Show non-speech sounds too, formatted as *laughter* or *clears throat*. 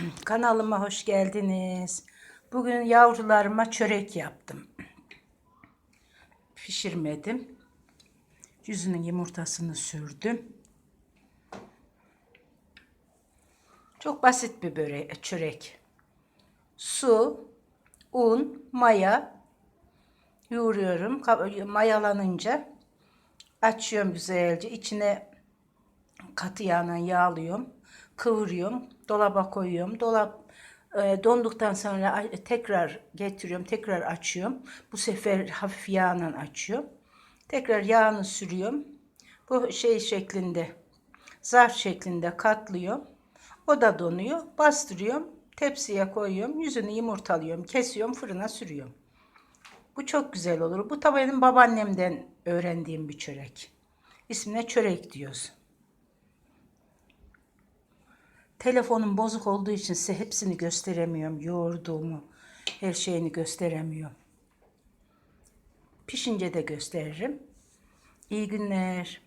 *clears throat* Kanalıma hoş geldiniz. Bugün yavrularıma çörek yaptım. *clears throat* Pişirmedim. Yüzünün yumurtasını sürdüm. Çok basit bir börek, çörek. Su, un, maya yoğuruyorum. Mayalanınca açıyorum güzelce. İçine katı yağla yağlıyorum. Kıvırıyorum. Dolaba koyuyorum. Dolap e, donduktan sonra tekrar getiriyorum. Tekrar açıyorum. Bu sefer hafif yağla açıyorum. Tekrar yağını sürüyorum. Bu şey şeklinde zarf şeklinde katlıyorum. O da donuyor. Bastırıyorum. Tepsiye koyuyorum. Yüzünü yumurtalıyorum. Kesiyorum. Fırına sürüyorum. Bu çok güzel olur. Bu da benim babaannemden öğrendiğim bir çörek. İsmine çörek diyoruz. Telefonum bozuk olduğu için size hepsini gösteremiyorum. Yoğurduğumu, her şeyini gösteremiyorum. Pişince de gösteririm. İyi günler.